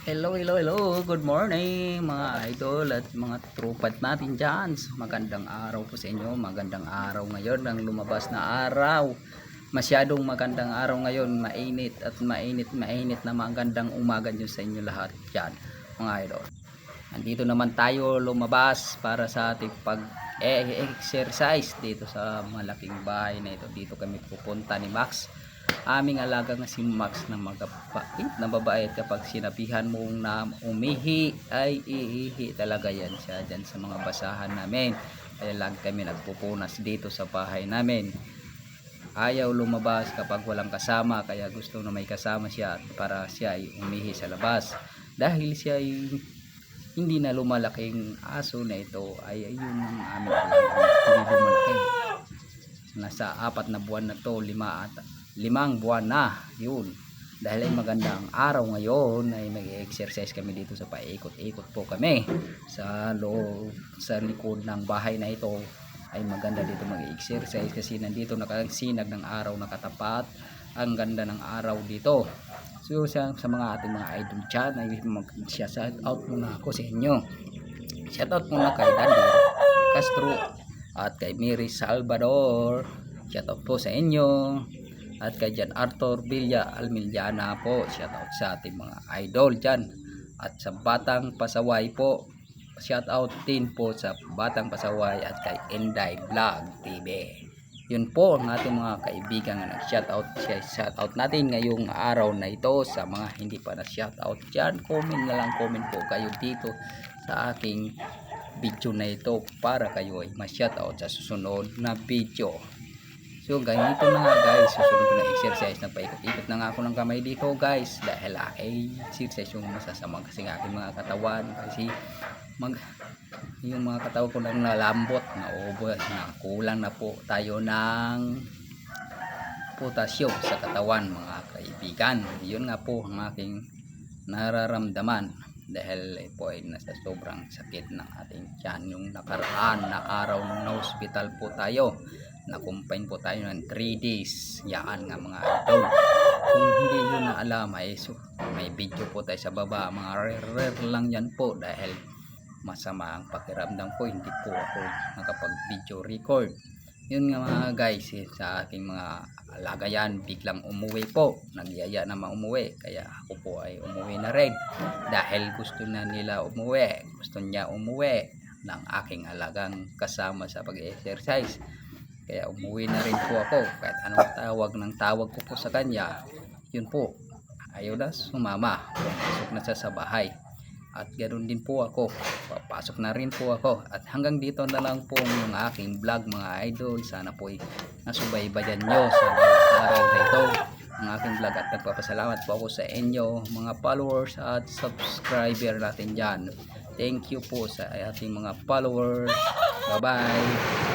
Hello, hello, hello. Good morning mga idol at mga trupat natin dyan. Magandang araw po sa inyo. Magandang araw ngayon ang lumabas na araw. Masyadong magandang araw ngayon. Mainit at mainit, mainit na magandang umaga nyo sa inyo lahat dyan mga idol. Andito naman tayo lumabas para sa ating pag-exercise dito sa malaking bahay na ito. Dito kami pupunta ni Max aming alaga nga si Max na magapait na babae at kapag sinabihan mong na umihi. Ay iihi talaga yan siya dyan sa mga basahan namin. Kaya lagi kami nagpupunas dito sa bahay namin. Ayaw lumabas kapag walang kasama kaya gusto na may kasama siya para siya ay umihi sa labas. Dahil siya ay hindi na lumalaking aso na ito ay ayun ang aming alaga. Hindi lumalaki nasa apat na buwan na to lima at limang buwan na yun. Dahil ay magandang araw ngayon ay mag-exercise kami dito sa paikot-ikot po kami. Sa loob sa likod ng bahay na ito ay maganda dito mag-exercise kasi nandito nakasinag ng araw nakatapat ang ganda ng araw dito. So sa, sa mga ating mga idol dyan ay mag-shout out muna ako sa inyo. Shout out muna kay Dandy Castro at kay Mary Salvador. Shout out po sa inyo at kay Jan Arthur Villa Almiliana po shout out sa ating mga idol dyan. At sa Batang Pasaway po shout out din po sa Batang Pasaway at kay Enday Vlog TV yun po ang ating mga kaibigan na nag-shout out shout out natin ngayong araw na ito. Sa mga hindi pa na shout out dyan comment na lang comment po kayo dito sa aking video na ito para kayo ay ma-shout out sa susunod na video So ganito na nga guys, susunod ko na exercise na paikot-ikot na nga ako ng kamay dito guys. Dahil ay exercise yung masasamang kasi ng aking mga katawan. Kasi mag yung mga katawan ko nang nalambot. Na ubo na. Kulang na po tayo ng potassium sa katawan mga kaibigan. Yun nga po ang aking nararamdaman. Dahil po ay nasa sobrang sakit ng ating tiyan. Yung nakaraan na araw ng na-hospital po tayo nakumpain po tayo ng 3 days. Yaan nga mga idol. Kung hindi nyo na alam ay so, may video po tayo sa baba. Mga rare, rare lang yan po dahil masama ang pakiramdam ko. Hindi po ako nakapag video record. Yun nga mga guys eh, sa aking mga alagayan biglang umuwi po. Nagyaya naman umuwi kaya ako po ay umuwi na rin. Dahil gusto na nila umuwi. Gusto niya umuwi ng aking alagang kasama sa pag-exercise kaya umuwi na rin po ako. Kahit anong tawag ng tawag ko po sa kanya yun po ayaw na sumama. Pumasok na siya sa bahay. At ganoon din po ako. Papasok na rin po ako. At hanggang dito na lang po yung aking vlog mga idol. Sana po ay nasubaybayan nyo sa araw na ito. Ang aking vlog at nagpapasalamat po ako sa inyo mga followers at subscriber natin dyan. Thank you po sa ating mga followers. Bye bye